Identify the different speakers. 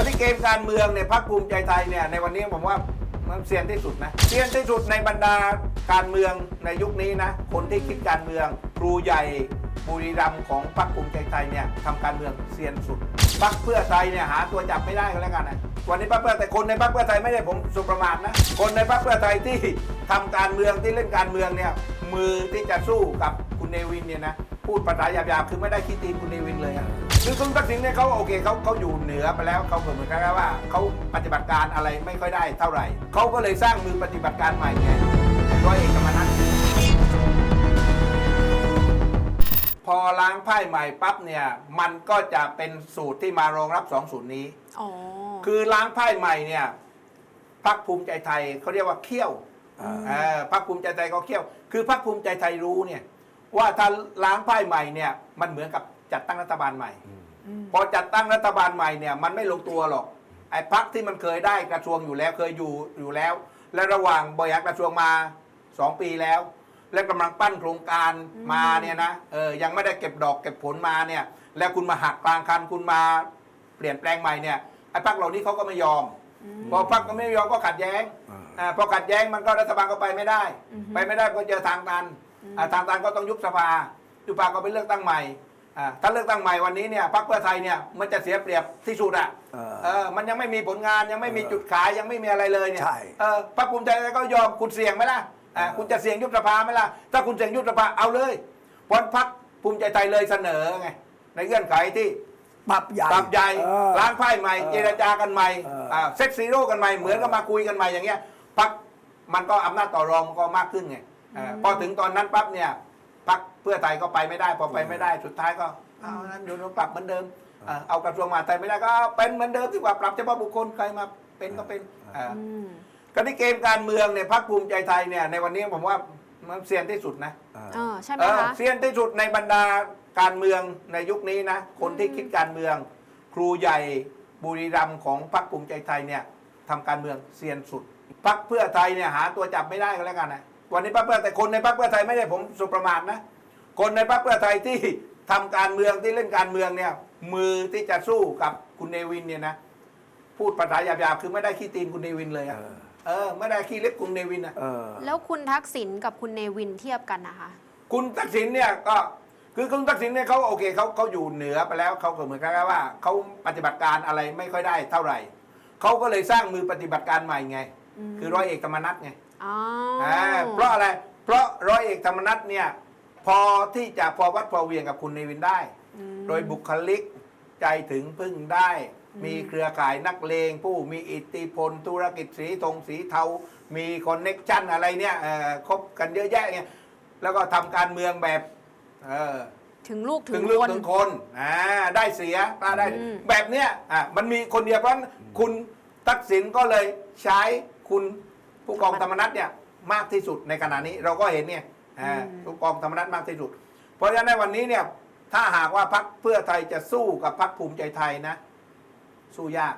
Speaker 1: ตอนนี้เกมการเมืองเนี่ยพรรคภูมิใจไทยเนี่ยในวันนี้ผมว่ามันเซียนที่สุดนะเซียนที่สุดในบรรดาการเมืองในยุคนี้นะ คนที่คิดการเมืองครูใหญ่บุรีรัมย์ของพรรคภูมิใจไทยเนี่ยทำการเมืองเซียนสุดพรรคเพื่อไทยเนี่ยหาตัวจับไม่ได้ก็แล้วกันนะวันนี้พรรคเพื่อไทยคนในพรรคเพื่อไทยไม่ได้ผมสุประมาทนะ คนในพรรคเพื่อไทยที่ทำการเมืองที่เล่นการเมืองเนี่ยมือที่จะสู้กับคุณเนวินเนี่ยนะ พูดภาษาหยาบๆคือไม่ได้คิดตีนคุณเนวินเลยอะคือคุณทักษิณเนี่ยเขาโอเคเขาเขาอยู่เหนือไปแล้วเขาเหมือนกันว่าเขาปฏิบัติการอะไรไม่ค่อยได้เท่าไหร่เขาก็เลยสร้างมือปฏิบัติการใหม่ไงร้อยเอกธรรมนัฐพอล้างไพ่ใหม่ปั๊บเนี่ยมันก็จะเป็นสูตรที่มารองรับสองสูตรนี้
Speaker 2: อ๋อ
Speaker 1: คือล้างไพ่ใหม่เนี่ยพรรคภูมิใจไทยเขาเรียกว่าเขี้ยว
Speaker 3: อ่า
Speaker 1: เออพรรคภูมิใจไทยก็เขี้ยว คือพรรคภูมิใจไทยรู้เนี่ย ว่าถ้าล้างไพ่ใหม่เนี่ยมันเหมือนกับจัดตั้งรัฐบาลใหม่ พอจัดตั้งรัฐบาลใหม่เนี่ยมันไม่ลงตัวหรอกไอ้พักที่มันเคยได้กระทรวงอยู่แล้วเคยอยู่อยู่แล้ว และระหว่างบริหารกระทรวงมาสองปีแล้ว และกำลังปั้นโครงการมาเนี่ยนะเออยังไม่ได้เก็บดอกเก็บผลมาเนี่ยแล้วคุณมาหักกลางคันคุณมาเปลี่ยนแปลงใหม่เนี่ยไอ้พักเหล่านี้เขาก็ไม่ยอมพอพักก็ไม่ยอมก็ขัดแย้ง
Speaker 3: อ่า
Speaker 1: อ่าพอขัดแย้งมันก็รัฐบาลก็ไปไม่ได้ ไปไม่ได้ก็เจอทางตัน อ่าทางตันก็ต้องยุบสภายุบสภาก็ไปเลือกตั้งใหม่อ่าถ้าเลือกตั้งใหม่วันนี้เนี่ยพรรคเพื่อไทยเนี่ยมันจะเสียเปรียบที่สุดอะ
Speaker 3: เออ
Speaker 1: เออมันยังไม่มีผลงานยังไม่มีจุดขายยังไม่มีอะไรเลยเนี่ย
Speaker 3: ใช่
Speaker 1: เออพรรคภูมิใจไทยก็ยอมคุณเสี่ยงไหมล่ะอ่า
Speaker 3: เออ
Speaker 1: คุณจะเสี่ยงยุบสภาไหมล่ะถ้าคุณเสี่ยงยุบสภาเอาเลยเพราะพรรคภูมิใจไทยเลยเสนอไงในเงื่อนไขที่
Speaker 3: ปรับใหญ่
Speaker 1: ปรับใหญ่
Speaker 3: เออ
Speaker 1: ล้างไพ่ใหม่
Speaker 3: เออ
Speaker 1: เจรจากันใหม่
Speaker 3: เอออ่า
Speaker 1: เซ็ตซีโร่กันใหม่ เหมือนกับมาคุยกันใหม่อย่างเงี้ยพักมันก็อำนาจต่อรองก็มากขึ้นไง อ่าพอถึงตอนนั้นปั๊บเนี่ยพักเพื่อไทยก็ไปไม่ได้ พอไปไม่ได้สุดท้ายก็เอานั้นอยู่ปรับเหมือนเดิมอ่าเอากระทรวงมหาดไทยไม่ได้ก็เอาเป็นเหมือนเดิมดีกว่าปรับเฉพาะบุคคลใครมาเป็นก็เป็นอ่า
Speaker 2: อืม
Speaker 1: ก็ที่เกมการเมืองเนี่ยพรรคภูมิใจไทยเนี่ยในวันนี้ผมว่ามันเซียนที่สุดนะ
Speaker 3: อ่า
Speaker 2: เออใช่ไหม
Speaker 1: เออ
Speaker 2: คะ
Speaker 1: เซียนที่สุดในบรรดาการเมืองในยุคนี้นะคนที่คิดการเมือง ครูใหญ่บุรีรัมย์ของพรรคภูมิใจไทยเนี่ยทำการเมืองเซียนสุดพรรคเพื่อไทยเนี่ยหาตัวจับไม่ได้ก็แล้วกันนะ วันนี้พรรคเพื่อไทยคนในพรรคเพื่อไทยไม่ได้ผมสุประมาทนะ คนในพรรคเพื่อไทยที่ทำการเมืองที่เล่นการเมืองเนี่ย มือที่จะสู้กับคุณเนวินเนี่ยนะพูดภาษาหยาบๆคือไม่ได้ขี้ตีนคุณเนวินเลยอะ
Speaker 3: เออ
Speaker 1: เออไม่ได้ขี้เล็บคุณเนวินอะ
Speaker 3: เออ
Speaker 2: แล้วคุณทักษิณกับคุณเนวินเทียบกันนะคะ
Speaker 1: คุณทักษิณเนี่ยก็คือคุณทักษิณเนี่ยเขาโอเคเขาเขาอยู่เหนือไปแล้วเขาก็เหมือนกันว่าเขาปฏิบัติการอะไรไม่ค่อยได้เท่าไหร่เขาก็เลยสร้างมือปฏิบัติการใหม่ไง
Speaker 2: อืม
Speaker 1: คือร้อยเอกธรรมนัฐไง
Speaker 2: อ๋อ
Speaker 1: อ่าเพราะอะไร เพราะร้อยเอกธรรมนัฐเนี่ยพอที่จะพอวัดพอเวียงกับคุณเนวินได้
Speaker 2: อืม
Speaker 1: โดยบุคลิกใจถึงพึ่งได้
Speaker 2: อืม
Speaker 1: มีเครือข่ายนักเลง ผู้มีอิทธิพล ธุรกิจสีธงสีเทา มีคอนเน็กชันอะไรเนี่ยเอ่อคบกันเยอะแยะเนี่ยแล้วก็ทำการเมืองแบบเออ
Speaker 2: ถึงลูกถึ
Speaker 1: ถึ
Speaker 2: ง
Speaker 1: งลูก
Speaker 2: คน
Speaker 1: ถึงคนอ่าได้เสียกล้าได้
Speaker 2: อืม
Speaker 1: แบบเนี้ยอะมันมีคนเดียวเพราะฉะนั้นคุณทักษิณก็เลยใช้คุณ ผู้กองธรรมนัฐเนี่ยมากที่สุดในขณะนี้เราก็เห็นเนี่ยอ่าผู้กองธรรมนัฐมากที่สุด เพราะฉะนั้นในวันนี้เนี่ยถ้าหากว่าพรรคเพื่อไทยจะสู้กับพรรคภูมิใจไทยนะ สู้ยาก